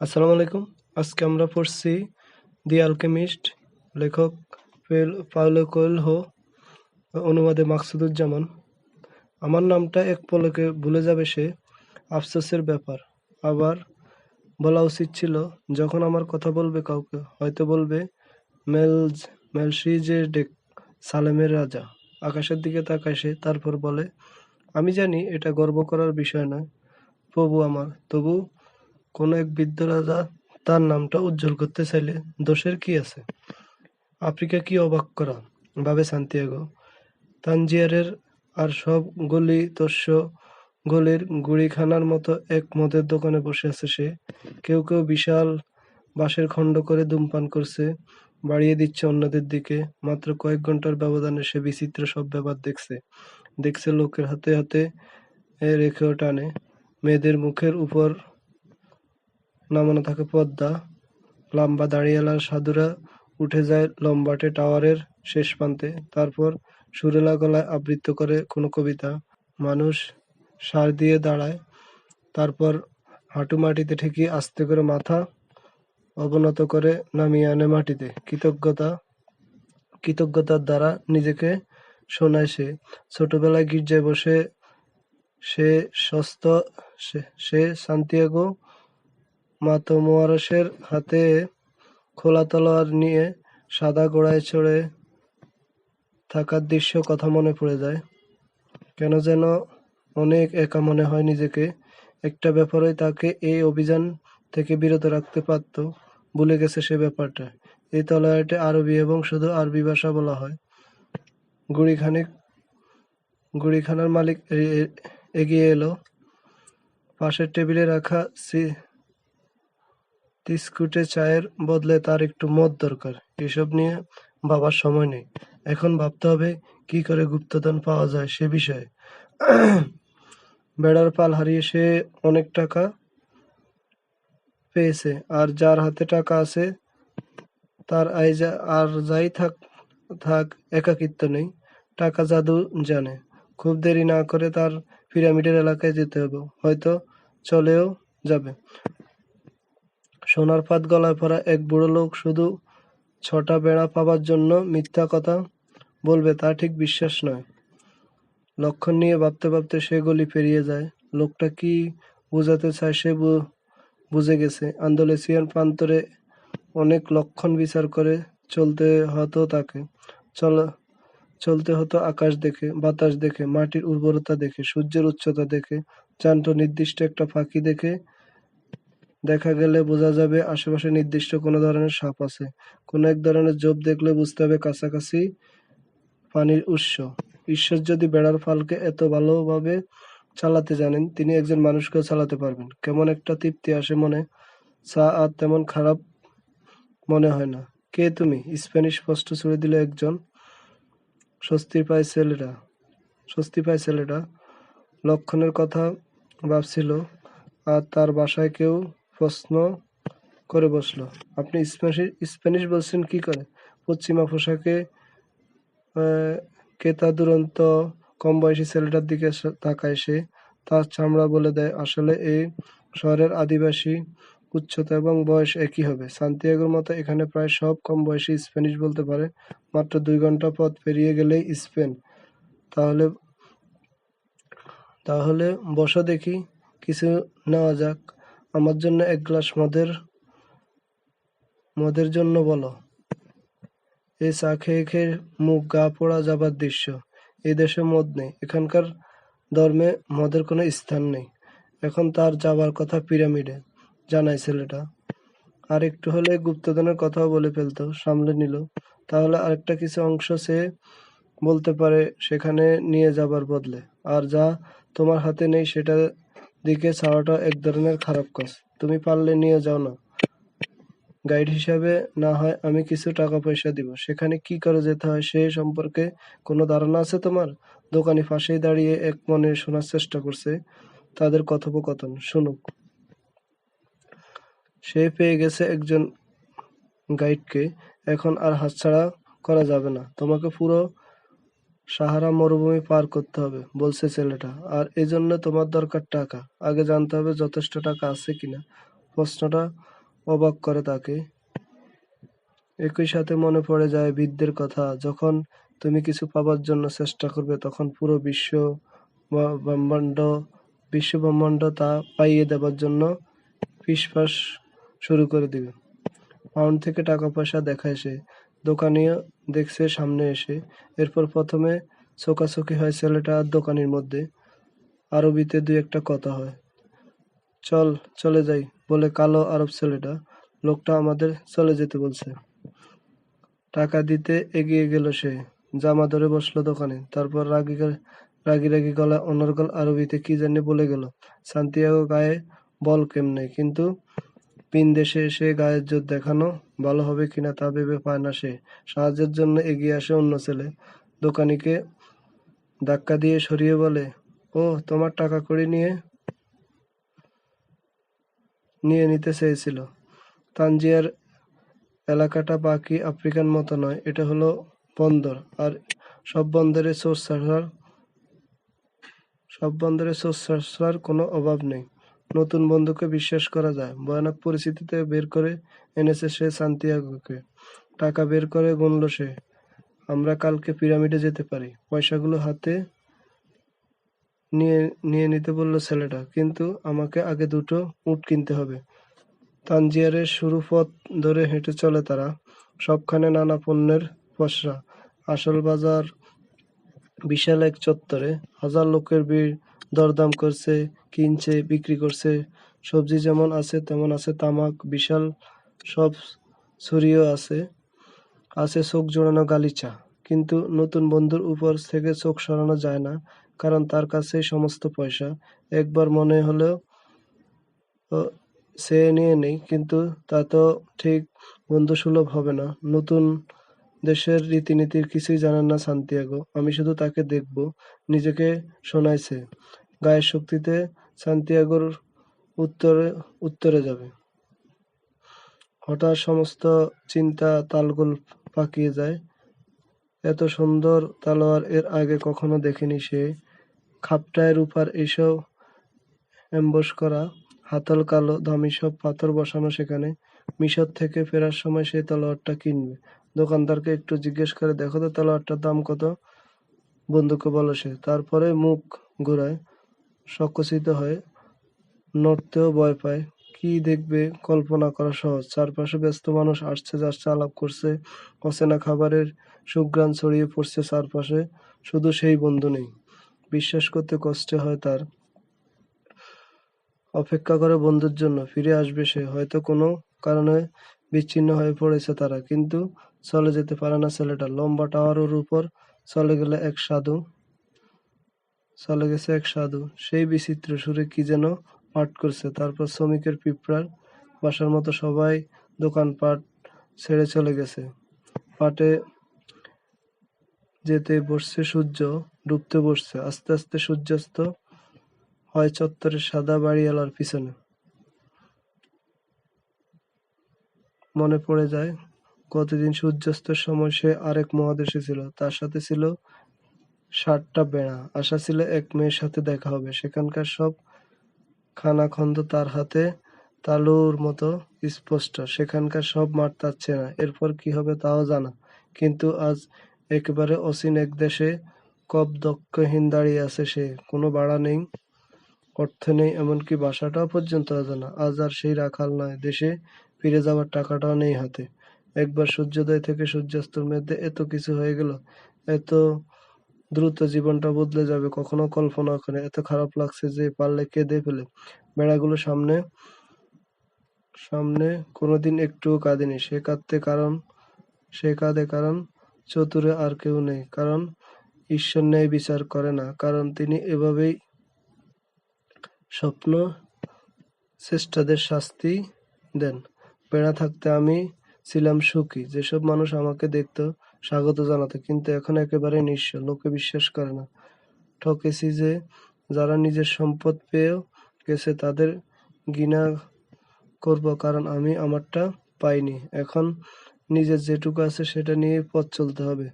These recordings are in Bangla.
আসসালামু আলাইকুম। আজকে আমরা পড়ছি দি আলকেমিস্ট লেখক পাউলো কোয়েলহো অনুবাদে মাকসুদুজ্জামান। আমার নামটা এক পলকে ভুলে যাবে সে। আফসোসের ব্যাপার। আবার বলা উচিত ছিল, যখন আমার কথা বলবে কাউকে, হয়তো বলবে, মেলজ মেলসিজেডেক সালেমের রাজা। আকাশের দিকে তাকায় সে, তারপর বলে, আমি জানি এটা গর্ব করার বিষয় নয়। প্রভু আমার, তবু কোনো এক বৃদ্ধ রাজা তার নামটা উজ্জ্বল করতে চাইলে দোষের কি আছে? আফ্রিকা কি অবাক করা? ভাবে সান্তিয়াগো। তানজিয়ারের আর সব গলি তস্য গলির গুড়িখানার মতো এক মদের দোকানে বসে আছে সে। কেউ কেউ বিশাল বাঁশের খণ্ড করে ধূমপান করছে, বাড়িয়ে দিচ্ছে অন্যদের দিকে। মাত্র কয়েক ঘণ্টার ব্যবধানে সে বিচিত্র সব ব্যাপার দেখছে। দেখছে লোকের হাতে হাতে রেখেও টানে। মেয়েদের মুখের উপর নামানো থাকে পদ্মা। লম্বা দাঁড়িয়ালার সাধুরা উঠে যায় লম্বাটে টাওয়ারের শেষ প্রান্তে। তারপর সুরেলা গলায় আবৃত্ত করে কোনো কবিতা। মানুষ সার দিয়ে দাঁড়ায়। তারপর হাঁটু মাটিতে ঠেকিয়ে আস্তে করে মাথা অবনত করে নামিয়ে আনে মাটিতে। কৃতজ্ঞতা, কৃতজ্ঞতার দ্বারা নিজেকে শোনায় সে। ছোটবেলায় গির্জায় বসে সে সস্ত, সে- সে সান্তিয়াগো মাতোমোয়ারসের হাতে খোলা তলোয়ার নিয়ে সাদা ঘোড়ায় চড়ে থাকার দৃশ্য কথা মনে পড়ে যায়। কেন যেন অনেক একা মনে হয় নিজেকে। একটা ব্যাপারে তাকে এই অভিযান থেকে বিরত রাখতে পারত। ভুলে গেছে সে ব্যাপারটা। এই তলোয়ারটি আরবি এবং শুধু আরবি ভাষা বলা হয়। গুড়িখানার মালিক এগিয়ে এলো। পাশের টেবিলে রাখা বিস্কুটে চায়ের বদলে তার একটু মদ দরকার। এসব নিয়ে ভাবার সময় নেই। এখন ভাবতে হবে, কি করে গুপ্তধন পাওয়া যায় সে বিষয়ে। বেড়ার পাল হারিয়ে সে অনেক টাকা পেয়েছে, আর যার হাতে টাকা আছে, তার আই যা- আর যাই থাক থাক, একাকিত্ব নেই। টাকা জাদু জানে। খুব দেরি না করে তার পিরামিডের এলাকায় যেতে হবে। হয়তো চলেও যাবে। সোনার পাত গলায় পরা এক বুড়ো লোক শুধু ছটা বেড়া পাবার জন্য মিথ্যা কথা বলবে, তা ঠিক বিশ্বাস নয়। লক্ষণ নিয়ে ভাবতে ভাবতে সে গলি পেরিয়ে যায়। লোকটা কি বোঝাতে চায় সে বুঝে গেছে। আন্দোলেসিয়ান প্রান্তরে অনেক লক্ষণ বিচার করে চলতে হতো তাকে। চল, চলতে হতো আকাশ দেখে, বাতাস দেখে, মাটির উর্বরতা দেখে, সূর্যের উচ্চতা দেখে চান্ত নির্দিষ্ট একটা ফাঁকি দেখে দেখা গেলে বোঝা যাবে আশেপাশে নির্দিষ্ট কোনো ধরনের সাপ আছে। কোনো এক ধরনের জোপ দেখলে বুঝতে হবে কাছাকাছি পানির উৎস। ঈশ্বর যদি বেড়ার ফালকে এত ভালোভাবে চালাতে জানেন, তিনি একজন মানুষকেও চালাতে পারবেন। কেমন একটা তৃপ্তি আসে মনে, চা আর তেমন খারাপ মনে হয় না। কে তুমি? স্প্যানিশ স্পষ্ট ছুড়ে দিল একজন স্বস্তি পায় ছেলেরা। স্বস্তি পায় ছেলেটা লক্ষণের কথা ভাবছিল, আর তার বাসায় কেউ প্রশ্ন করে বসল। আপনি স্প্যানিশ বলছেন, কি করে? পশ্চিমা পোশাকে কেতা দুরন্ত, কম বয়সী ছেলেটার দিকে তাকায় সে। তার চামড়া বলে দেয়, আসলে এই শহরের আদিবাসী, উচ্চতা এবং বয়স একই হবে। সান্তিয়াগোর মতো এখানে প্রায় সব কম বয়সী স্প্যানিশ বলতে পারে। মাত্র দুই ঘণ্টা পথ পেরিয়ে গেলেই স্পেন। তাহলে তাহলে বসো দেখি, কিছু নেওয়া যাক। আমার জন্য এক গ্লাস মদের মদের জন্য বলো। এই চা খেয়ে খেয়ে মুখ গা পোড়া যাবার দৃশ্য। এই দেশে মদ নেই, এখানকার ধর্মে মদের কোনো স্থান নেই। এখন তার যাবার কথা পিরামিডে, জানায় ছেলেটা। আর একটু হলে গুপ্তধনের কথাও বলে ফেলতো, সামলে নিল। তাহলে আরেকটা কিছু অংশ সে বলতে পারে, সেখানে নিয়ে যাবার বদলে। আর যা তোমার হাতে নেই, সেটা দিকে চাওয়াটা এক ধরনের খারাপ কাজ। তুমি পারলে নিয়ে যাও না। গাইড হিসাবে না হয় আমি কিছু টাকা পয়সা দিব। সেখানে কি করে যেতে হয় সে সম্পর্কে কোনো ধারণা আছে তোমার? দোকানি পাশেই দাঁড়িয়ে এক মনে শোনার চেষ্টা করছে। তাদের কথোপকথন, শুনুক। সে পেয়ে গেছে একজন গাইডকে। এখন আর হাতছাড়া করা যাবে না। তোমাকে পুরো সাহারা মরুভূমি পার করতে হবে, বলছে ছেলেটা। আর এজন্য তোমার দরকার টাকা। আগে জানতে হবে যথেষ্ট টাকা আছে কিনা। প্রশ্নটা অবাক করে তাকে। একই সাথে মনে পড়ে যায় বৃদ্ধের কথা, যখন তুমি কিছু পাবার জন্য চেষ্টা করবে, তখন পুরো বিশ্ব ব্রহ্মাণ্ড বিশ্ব ব্রহ্মাণ্ড তা পাইয়ে দেবার জন্য ফিসফাস শুরু করে দিবে। পাউন্ড থেকে টাকা পয়সা দেখায় সে। দোকানিও দেখছে সামনে এসে। এরপর প্রথমে চোকাচোকি হয় ছেলেটা আর দোকানির মধ্যে। আরবিতে দুই একটা কথা হয়। চল, চলে যাই বলে কালো আরব ছেলেটা। লোকটা আমাদের চলে যেতে বলছে। টাকা দিতে এগিয়ে গেল সে। জামা ধরে বসল দোকানে। তারপর রাগি রাগি রাগি গলা অনর্গল আরবিতে কি জানি বলে গেল। সান্তিয়াগো গায়ে বল কেমনে? কিন্তু পিন দেশে এসে গায়ের জোর দেখানো ভালো হবে কিনা তা ভেবে পায় না সে। সাহায্যের জন্য এগিয়ে আসে অন্য ছেলে। দোকানিকে ধাক্কা দিয়ে সরিয়ে বলে, ও, তোমার টাকা করে নিয়ে নিয়ে নিতে চেয়েছিল। তানজিয়ার এলাকাটা বাকি আফ্রিকান মতো নয়, এটা হলো বন্দর। আর সব বন্দরে ছাড়ার, সব বন্দরে ছাড়ার কোনো অভাব নেই। নতুন বন্ধুকে বিশ্বাস করা যায়। ভয়ানক পরিস্থিতিতে বের করে এনেছে সে সান্তিয়াগোকে। টাকা বের করে গুনল সে। আমরা কালকে পিরামিডে যেতে পারি। পয়সাগুলো হাতে নিয়ে নিয়ে নিতে বলল ছেলেটা, কিন্তু আমাকে আগে দুটো উট কিনতে হবে। তানজিয়ারের শুরু পথ ধরে হেঁটে চলে তারা। সবখানে নানা পণ্যের পসরা। আসল বাজার বিশাল এক চত্বরে। হাজার লোকের ভিড়, দরদাম করছে কিনছে, বিক্রি করছে। সবজি যেমন আছে, তেমন আছে তামাক, বিশাল সব ছড়িয়েও আছে। আছে চোখ জোড়ানো গালিচা। কিন্তু নতুন বন্ধুর উপর থেকে চোখ সরানো যায় না, কারণ তার কাছেই সমস্ত পয়সা। একবার মনে হলেও সে নিয়ে নেই, কিন্তু তা তো ঠিক বন্ধুসুলভ হবে না। নতুন দেশের রীতিনীতির কিছুই জানেন না সান্তিয়াগো। আমি শুধু তাকে দেখব, নিজেকে শোনাইছে। গায়ের শক্তিতে সান্তিয়াগোর উত্তরে উত্তরে যাবে। হঠাৎ সমস্ত চিন্তা তালগোল পাকিয়ে যায়। এত সুন্দর তালোয়ার এর আগে কখনো দেখেনি সে। খাপটায়ের উপর এইসব এমবস করা, হাতল কালো, দামি সব পাথর বসানো সেখানে। মিশর থেকে ফেরার সময় সেই তলোয়ারটা কিনবে। দোকানদারকে একটু জিজ্ঞেস করে, দেখো তো তলোয়ারটার দাম কত? বন্ধুকে বলো সে। তারপরে মুখ ঘোরায়। সকচিত হয়ে নড়তেও ভয় পায়। কি দেখবে? কল্পনা করা সহজ। চারপাশে ব্যস্ত মানুষ আসছে, যাচ্ছে, আলাপ করছে। অচেনা খাবারের সুগ্রাণ ছড়িয়ে পড়ছে চারপাশে। শুধু সেই বন্ধু নেই। বিশ্বাস করতে কষ্ট হয় তার। অপেক্ষা করে বন্ধুর জন্য। ফিরে আসবে সে। হয়তো কোনো কারণে বিচ্ছিন্ন হয়ে পড়েছে তারা। কিন্তু চলে যেতে পারে না ছেলেটা। লম্বা টাওয়ারের উপর চলে গেলে এক সাধু চলে গেছে এক সাধু। সেই বিচিত্র সুরে কি যেন পাঠ করছে। তারপর শ্রমিকের পিঁপড়ার বাসার মতো সবাই দোকানপাট ছেড়ে চলে গেছে। পাটে যেতে বসছে সূর্য, ডুবতে বসছে। আস্তে আস্তে সূর্যাস্ত হয় চত্বরের সাদা বাড়িওয়ালার পিছনে। মনে পড়ে যায়, কতদিন সূর্যাস্তের সময় সে আরেক মহাদেশে ছিল। তার সাথে ছিল ষাটটা বেড়া। আশা ছিল এক মেয়ের সাথে দেখা হবে। সেখানকার সব খানাখন্দ তার হাতে তালুর মতো স্পষ্ট। সেখানকার সব মাঠ তার চেনা। এরপর কি হবে তাও জানা। কিন্তু আজ একেবারে অচিন এক দেশে কব দক্ষহীন দাঁড়িয়ে আছে সে। কোনো ভাড়া নেই, অর্থ নেই, এমনকি বাসাটাও পর্যন্ত অজানা। আজ আর সেই রাখাল নয়। দেশে ফিরে যাওয়ার টাকাটাও নেই হাতে। একবার সূর্যোদয় থেকে সূর্যাস্তর মধ্যে এত কিছু হয়ে গেল, এত দ্রুত জীবনটা বদলে যাবে। কখনো কল্পনা করে, এত খারাপ লাগছে যে পারলে কেঁদে ফেলে। বেড়াগুলো সামনে সামনে কোনোদিন একটুও কাঁদেনি। সে কাঁদতে কারণ, সে কাঁদে কারণ চতুরে আর কেউ নেই। কারণ ঈশ্বর ন্যায় বিচার করে না। কারণ তিনি এভাবেই স্বপ্ন চেষ্টাদের শাস্তি দেন। বেড়া থাকতে আমি ছিলাম সুখী। যেসব মানুষ আমাকে দেখতো স্বাগত জানাতো, কিন্তু এখন একেবারে নিঃস্ব, লোকে বিশ্বাস করে না। ঠকেছি যে, যারা নিজের সম্পদ পেয়েও গেছে তাদের ঘৃণা করব, কারণ আমি আমারটা পাইনি। এখন নিজের যেটুকু আছে সেটা নিয়ে পথ চলতে হবে।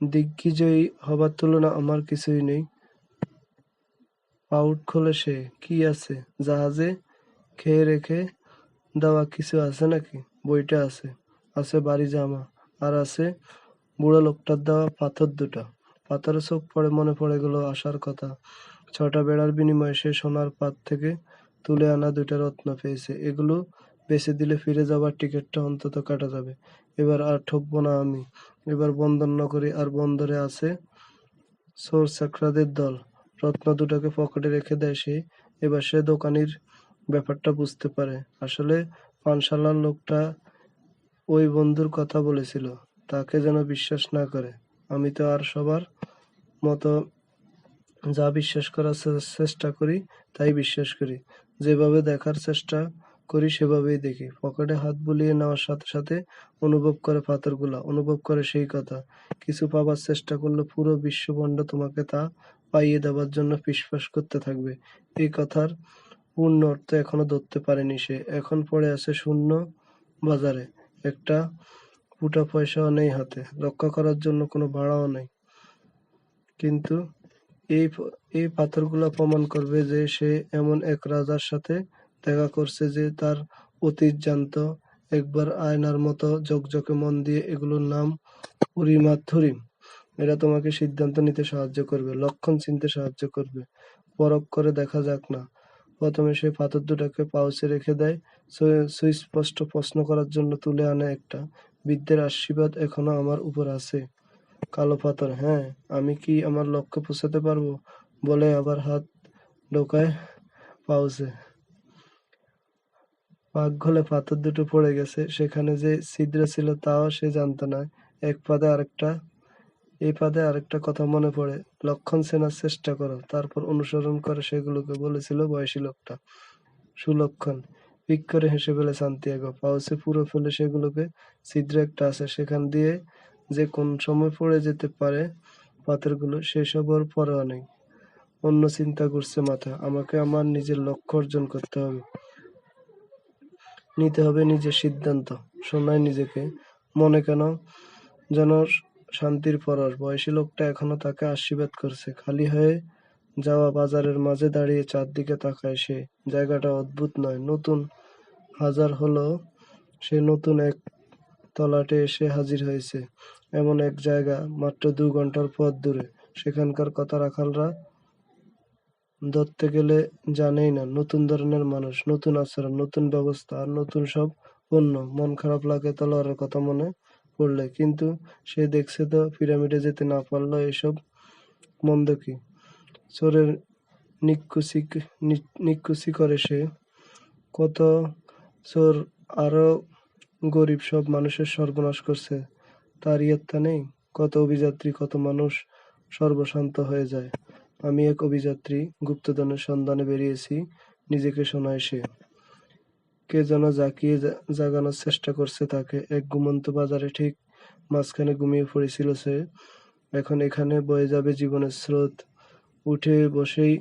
দিগ্বিজয়ী হবার তুলনা আমার কিছুই নেই। পাউট খোলে সে, কি আছে? জাহাজে খেয়ে রেখে দেওয়া কিছু আছে নাকি? বইটা আছে। আছে বাড়ি জামা, আর আছে বুড়ো লোকটার দেওয়া পাথর দুটো। পাথরে চোখ পড়ে মনে পড়ে গেল আসার কথা। ছটা বেড়ার বিনিময়ে সে সোনার পাত থেকে তুলে আনা দুইটা রত্ন পেয়েছে। এগুলো বেঁচে দিলে ফিরে যাবার টিকিটটা অন্তত কাটা যাবে। এবার আর ঠকবো না আমি। এবার বন্দর নগরী আর বন্দরে আছে চোর চাকরাদের দল। রত্ন দুটাকে পকেটে রেখে দেয় সে। এবার সে দোকানির ব্যাপারটা বুঝতে পারে। আসলে পানশালার লোকটা ওই বন্ধুর কথা বলেছিল, তাকে যেন বিশ্বাস না করে। আমি তো আর সবার মতো যা বিশ্বাস করার চেষ্টা করি, তাই বিশ্বাস করি। যেভাবে দেখার চেষ্টা করি, সেভাবেই দেখি। পকেটে হাত বুলিয়ে নেওয়ার সাথে সাথে অনুভব করে পাথরগুলা, অনুভব করে সেই কথা। কিছু পাবার চেষ্টা করলে পুরো বিশ্ববন্ড তোমাকে তা পাইয়ে দেওয়ার জন্য ফিসফাস করতে থাকবে। এই কথার পূর্ণ অর্থ এখনও ধরতে পারেনি সে। এখন পড়ে আছে শূন্য বাজারে। একটা ফুটা পয়সাও নেই হাতে। রক্ষা করার জন্য কোনো ভাড়াও নেই। কিন্তু এই এই পাথরগুলো প্রমাণ করবে যে সে এমন এক রাজার সাথে দেখা করছে যে তার অতীত জানত। একবার আয়নার মতো ঝকঝকে মন দিয়ে এগুলোর নাম উরিমা থুরিম। এরা তোমাকে সিদ্ধান্ত নিতে সাহায্য করবে, লক্ষণ চিনতে সাহায্য করবে। পরখ করে দেখা যাক না। প্রথমে সে পাথর দুটাকে পাউচে রেখে দেয় সুস্পষ্ট প্রশ্ন করার জন্য তুলে আনে একটা, বিদ্যের আশীর্বাদ এখনও আমার উপর আছে। কালো পাথর হ্যাঁ আমি কি আমার লক্ষ্যে পৌঁছাতে পারব? বলে আবার হাত ঢোকায় পাউচে। পাক ঘলে পাথর দুটো পড়ে গেছে, সেখানে যে ছিদ্র ছিল তাও সে জানতো না। এক পাদে আরেকটা এই পাদে আরেকটা কথা মনে পড়ে। লক্ষণ চেনার চেষ্টা করো, তারপর অনুসরণ করে সেগুলোকে বলেছিল বয়সী লোকটা। সুলক্ষণ পিক করে হেসে ফেলে সান্তিয়াগো। পাউচে পুরো ফেলে সেগুলোকে ছিদ্র একটা আছে, সেখান দিয়ে যে কোন সময় পড়ে যেতে পারে পাথরগুলো সেসব ওর পরোয়া নেই। অন্য চিন্তা করছে মাথা, আমাকে আমার নিজের লক্ষ্য অর্জন করতে হবে। নিতে হবে নিজের সিদ্ধান্ত শোনায় নিজেকে। মনে কেন? যেন শান্তির পরশ। বয়সী লোকটা এখনও তাকে আশীর্বাদ করছে। খালি হয়ে যাওয়া বাজারের মাঝে দাঁড়িয়ে চারদিকে তাকায় সে। জায়গাটা অদ্ভুত নয়, নতুন হাজার হলো সে নতুন এক তলাটে এসে হাজির হয়েছে। এমন এক জায়গা মাত্র দু ঘণ্টার পথ দূরে। সেখানকার কথা রাখালরা ধরতে গেলে জানেই না, নতুন ধরনের মানুষ, নতুন আচরণ, নতুন ব্যবস্থা আর নতুন সব পণ্য মন খারাপ লাগে তলোয়ারের কথা মনে পড়লে কিন্তু সে দেখছে তো পিরামিডে যেতে না পারল, এসব মন্দ কি? চোরের নিকুচি করে সে। কত চোর আরও গরিব সব মানুষের সর্বনাশ করছে, তার ইয়ত্তা নেই। কত অভিযাত্রী, কত মানুষ সর্বশান্ত হয়ে যায়। আমি এক অভিযাত্রী গুপ্তধনের সন্ধানে বেরিয়েছি, নিজেকে শোনায় সে। কে যেন জাকিয়ে জাগানোর চেষ্টা করছে তাকে। এক ঘুমন্ত বাজারে ঠিক মাঝখানে ঘুমিয়ে পড়েছিল সে। এখন এখানে বয়ে যাবে জীবনের স্রোত। উঠে বসেই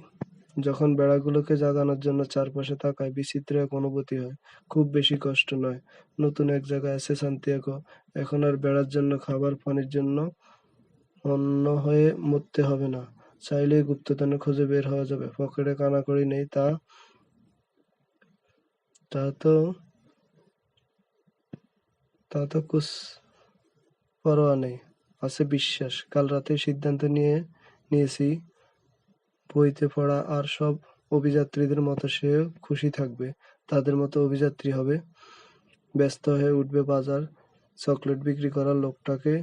যখন বেড়াগুলোকে জাগানোর জন্য চারপাশে তাকায়, বিচিত্র এক অনুভূতি হয়। খুব বেশি কষ্ট নয়। নতুন এক জায়গায় আছে সান্তিয়াগো। এখন আর বেড়ার জন্য, খাবার পানির জন্য অন্য হয়ে মরতে হবে না। চাইলেই গুপ্তধনের খোঁজে বের হওয়া যাবে। পকেটে কানাকড়ি নেই তা তা তো কুছ পরোয়া নেই। আছে বিশ্বাস। কাল রাতে সিদ্ধান্ত নিয়ে, নিয়েছি। বইতে পড়া আর সব অভিযাত্রীদের মতো সেও খুশি থাকবে। তাদের মতো অভিযাত্রী হবে। ব্যস্ত হয়ে উঠবে বাজার। চকলেট বিক্রি করার লোকটাকে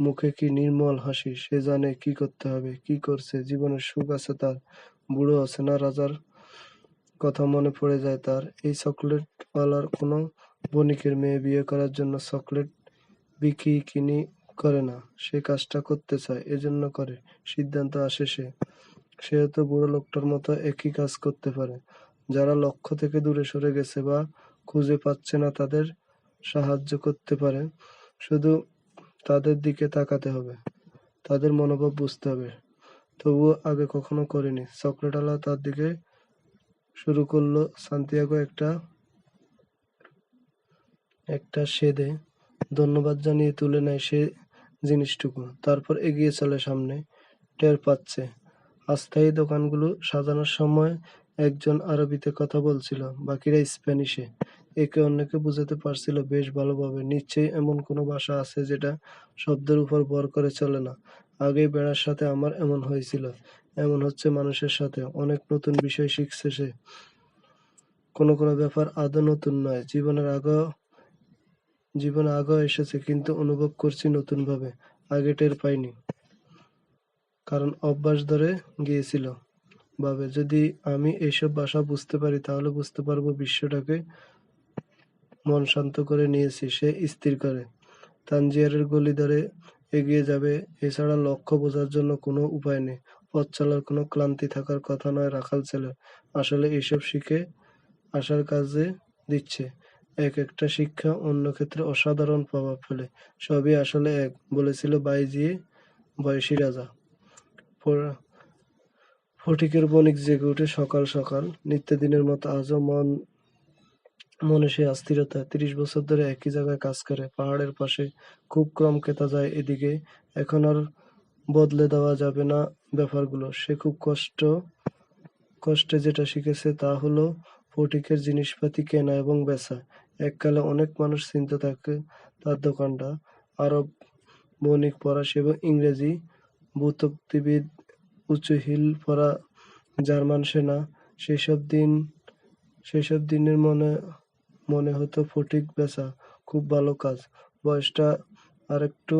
মুখে কি নির্মল হাসি। সে জানে কি করতে হবে, কি করছে। জীবনের সুখ আছে তার। বুড়ো আছে না রাজার কথা মনে পড়ে যায় তার। এই চকলেটওয়ালার কোনো বণিকের মেয়ে বিয়ে করার জন্য চকলেট বিক্রি কিনি করে না। সে কাজটা করতে চায়, এজন্য করে। সিদ্ধান্ত আসে সে। সে সেহেতু বুড়ো লোকটার মতো একই কাজ করতে পারে। যারা লক্ষ্য থেকে দূরে সরে গেছে বা খুঁজে পাচ্ছে না তাদের সাহায্য করতে পারে। শুধু তাদের দিকে তাকাতে হবে। তাদের মনোভাব বুঝতে হবে। তবুও আগে কখনো করিনি। চকলেটওয়ালা তার দিকে শুরু করল সান্তিয়াগো একটা একটা সেদে ধন্যবাদ জানিয়ে তুলে নেয় সে জিনিসটুকু তারপর এগিয়ে চলে সামনে টের পাচ্ছে অস্থায়ী দোকানগুলো সাজানোর সময় একজন আরবিতে কথা বলছিল, বাকিরা স্প্যানিশে। একে অন্যকে বুঝাতে পারছিল বেশ ভালোভাবে। নিশ্চয়ই এমন কোনো ভাষা আছে যেটা শব্দের উপর ভর করে চলে না। আগেই বেড়ার সাথে আমার এমন হয়েছিল। এমন হচ্ছে মানুষের সাথে। অনেক নতুন বিষয় শিখছে সে। কোনো কোনো ব্যাপার আদৌ নতুন নয়। জীবনে আগেও এসেছে, কিন্তু অনুভব করছি নতুনভাবে। আগে টের পাইনি। কারণ অভ্যাস ধরে গিয়েছিল। ভাবে, যদি আমি এইসব ভাষা বুঝতে পারি, তাহলে বুঝতে পারব বিশ্বটাকে মন শান্ত করে নিয়েছি সে স্থির করে। তানজিয়ারের গলি ধরে এগিয়ে যাবে এছাড়া লক্ষ্য বোঝার জন্য কোনো উপায় নেই। পথ চলার কোনো ক্লান্তি থাকার কথা নয় রাখাল ছেলের। আসলে এসব শিখে আসার কাজে দিচ্ছে। এক একটা শিক্ষা অন্য ক্ষেত্রে অসাধারণ প্রভাব ফেলে। সবই আসলে এক, বলেছিল বাইজিয়ে বয়সী রাজা। ফটিকের বণিক জেগে ওঠে সকাল সকাল। নিত্যদিনের মতো আজও মন মনে সে অস্থিরতা। তিরিশ বছর ধরে একই জায়গায় কাজ করে। পাহাড়ের পাশে খুব কম ক্রেতা যায় এদিকে। এখন আর বদলে দেওয়া যাবে না ব্যাপারগুলো। সে খুব কষ্ট, কষ্টে যেটা শিখেছে তা হলো ফটিকের জিনিসপাতি কেনা এবং বেচা। এককালে অনেক মানুষ চিনতে থাকে তার দোকানটা। আরব, বণিক, ফরাসি এবং ইংরেজি ভূতত্ত্ববিদ উঁচু হিল পরা জার্মান সেনা সেসব দিন, সেসব দিনের মনে মনে হতো ফটিক বেচা, খুব ভালো কাজ। বয়সটা আরেকটু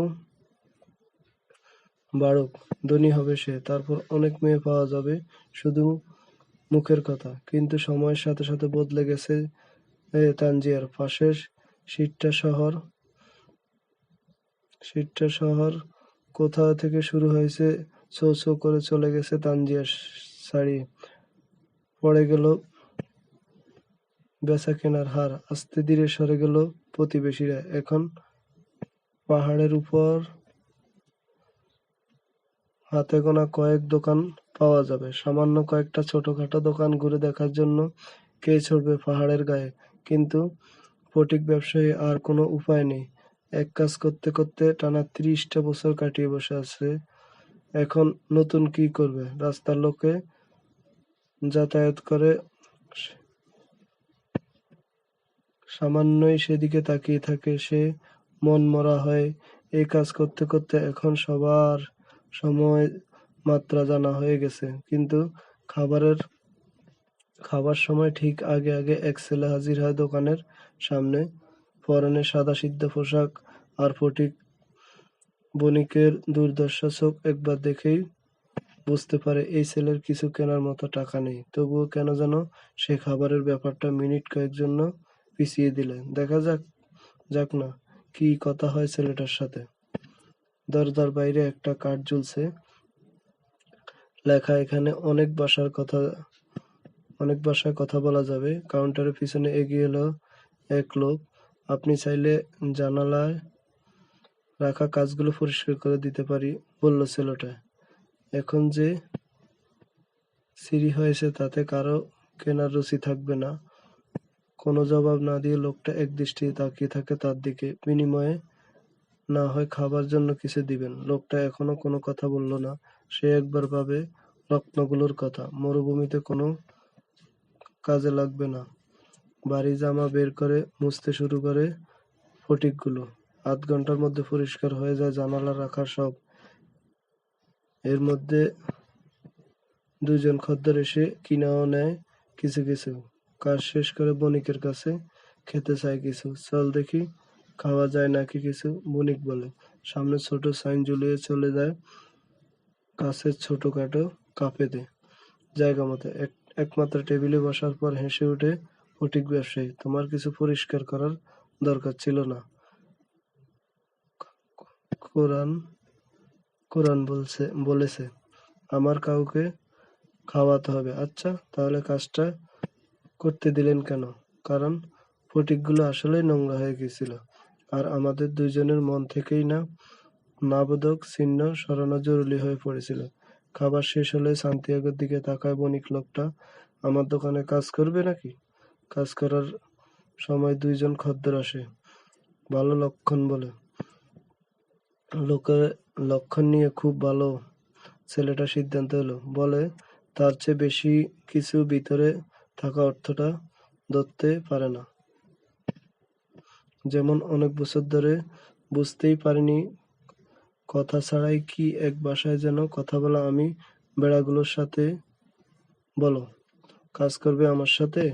বাড়ুক, ধনী হবে সে। তারপর অনেক মেয়ে পাওয়া যাবে শুধু মুখের কথা। কিন্তু সময়ের সাথে সাথে বদলে গেছে তানজিয়ার। পাশের সিটটা শহর সিটটা শহর কোথা থেকে শুরু হয়েছে চৌ চৌ করে চলে গেছে তানজিয়ার ছাড়িয়ে পড়ে গেল বেচা কেনার হার আস্তে ধীরে সরে গেল প্রতিবেশীরা। এখন পাহাড়ের উপর হাতে গোনা কয়েক দোকান পাওয়া যাবে। সামান্য কয়েকটা ছোটখাটো দোকান ঘুরে দেখার জন্য কে ছড়বে পাহাড়ের গায়ে। কিন্তু ফটিক ব্যবসায়ী আর কোনো উপায় নেই। এক কাজ করতে করতে টানা ত্রিশটা বছর কাটিয়ে বসে আছে। এখন নতুন কি করবে? রাস্তার লোকে যাতায়াত করে সামান্যই সেদিকে তাকিয়ে থাকে সে, মন মরা হয়। এই কাজ করতে করতে এখন সবার সময় মাত্রা জানা হয়ে গেছে। কিন্তু খাবারের, খাবার সময় ঠিক আগে আগে এক ছেলে হাজির হয় দোকানের সামনে। পরনে সাদা সিদ্ধ পোশাক আর ফটিক বণিকের দুর্দশা চোখ একবার দেখেই বুঝতে পারে এই ছেলের কিছু কেনার মতো টাকা নেই। তবুও কেন যেন সে খাবারের ব্যাপারটা মিনিট কয়েক জন্য পিছিয়ে দিলে দেখা যাক যাক না, কি কথা হয় ছেলেটার সাথে। দরজার বাইরে একটা কার্ড ঝুলছে লেখা এখানে, অনেক ভাষার কথা, অনেক ভাষায় কথা বলা যাবে। কাউন্টারের পিছনে এগিয়ে এলো এক লোক। আপনি চাইলে জানালায় রাখা কাজগুলো পরিষ্কার করে দিতে পারি, বলল ছেলেটা। এখন যে সিঁড়ি হয়েছে, তাতে কারও কেনার রুচি থাকবে না। কোনো জবাব না দিয়ে লোকটা একদৃষ্টি তাকিয়ে থাকে তার দিকে। বিনিময়ে না হয় খাবার জন্য কিছু দিবেন? লোকটা এখনও কোনো কথা বলল না। সে একবার ভাবে রত্নগুলোর কথা। মরুভূমিতে কোনো কাজে লাগবে না। বাড়ি জামা বের করে মুছতে শুরু করে ফটিকগুলো। আধ ঘণ্টার মধ্যে পরিষ্কার হয়ে যায় জানালা রাখার সব। এর মধ্যে দুজন খদ্দের এসে কিনাও নেয় কিছু কিছু। কাজ শেষ করে বণিকের কাছে খেতে চায় কিছু। চল দেখি, খাওয়া যায় নাকি কিছু? বণিক বলে, সামনে ছোট সাইন ঝুলিয়ে চলে যায় কাছের ছোটখাটো কাপেতে। জায়গা মতো, এক, একমাত্র টেবিলে বসার পর হেসে উঠে, ফটিক ব্যবসায়ী, তোমার কিছু পরিষ্কার করার দরকার ছিল না। কোরআন কোরআন বলছে, বলেছে, আমার কাউকে খাওয়াতে হবে। আচ্ছা তাহলে কাজটা করতে দিলেন কেন? কারণ ফটিকগুলো আসলেই নোংরা হয়ে গেছিল। আর আমাদের দুইজনের মন থেকেই না নাবোধক চিহ্ন সরানো জরুরি হয়ে পড়েছিল। খাবার শেষ হলে সান্তিয়াগোর দিকে তাকায় বণিক লোকটা, আমার দোকানে কাজ করবে নাকি? কাজ করার সময় দুইজন খদ্দের আসে, ভালো লক্ষণ বলে। লোকের লক্ষণ নিয়ে খুব ভালো ছেলেটা সিদ্ধান্ত হলো বলে, তার চেয়ে বেশি কিছু ভিতরে থাকা অর্থটা ধরতে পারে না। যেমন অনেক বছর ধরে বুঝতেই পারিনি, কথা ছাড়াই কি এক বাসায় যেন কথা বলা আমি বেড়াগুলোর সাথে? বলো, কাজ করবে আমার সাথে?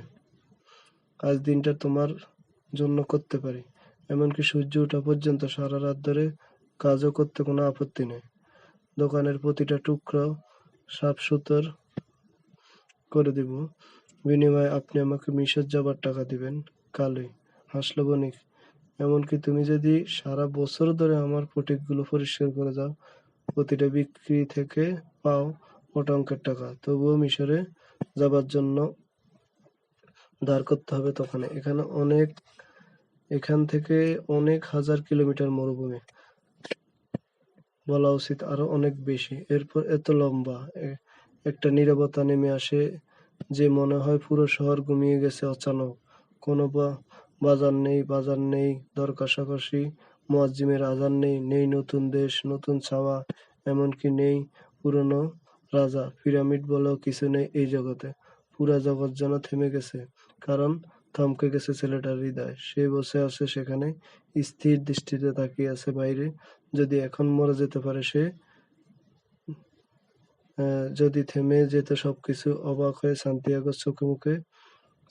আজ দিনটা তোমার জন্য করতে পারি। এমনকি সূর্য ওঠা পর্যন্ত সারা রাত ধরে কাজও করতে কোনো আপত্তি নেই। দোকানের প্রতিটা টুকরো সাফ সুতর করে দিব। বিনিময়ে আপনি আমাকে মিশর যাবার টাকা দিবেন। কালই। হাসলো বণিক, এমনকি তুমি যদি সারা বছর ধরে আমার ফটিকগুলো পরিষ্কার করে দাও, প্রতিটা বিক্রি থেকে পাও মোটা অঙ্কের টাকা। তবুও মিশরে যাবার জন্য ধার করতে হবে তখন এখানে অনেক, এখান থেকে অনেক হাজার কিলোমিটার মরুভূমি। বলা উচিত আরও অনেক বেশি। এরপর এত লম্বা একটা নীরবতা নেমে আসে যে মনে হয় পুরো শহর ঘুমিয়ে গেছে অচানক। কোনো বাজার নেই বাজার নেই দর কষাকষি মুয়াজ্জিমের আজান নেই নেই নতুন দেশ, নতুন ছাওয়া, এমনকি নেই পুরনো রাজা। পিরামিড বলেও কিছু নেই এই জগতে। পুরা জগৎ যেন থেমে গেছে, কারণ থমকে গেছে ছেলেটার হৃদয়। সে বসে আছে সেখানে, স্থির দৃষ্টিতে তাকিয়ে আছে বাইরে। যদি এখন মরে যেতে পারে সে যদি থেমে যেত সবকিছু অবাক হয়ে সান্তিয়াগোর চোখে মুখে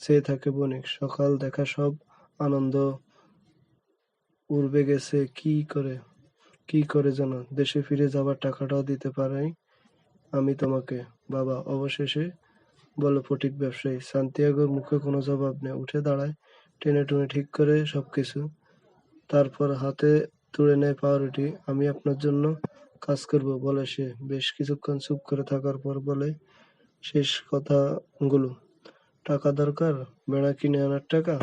চেয়ে থাকে বণিক, সকাল দেখা সব আনন্দ উড়বে গেছে, কি করে কি করে যেন দেশে ফিরে যাবার টাকাটাও দিতে পারাই আমি তোমাকে। বাবা, অবশেষে বলো ফটিক ব্যবসায়ী, সান্তিয়াগোর মুখে কোনো জবাব নেই, উঠে দাঁড়ায়, টেনে টুনে ঠিক করে সবকিছু, তারপর হাতে তুলে নেয় পাউরুটি, আমি আপনার জন্য কাজ করব বলে সে বেশ কিছুক্ষণ চুপ করে থাকার পর বলে, শেষ কথাগুলো। টাকা দরকার? বেড়া কিনে আনার টাকা?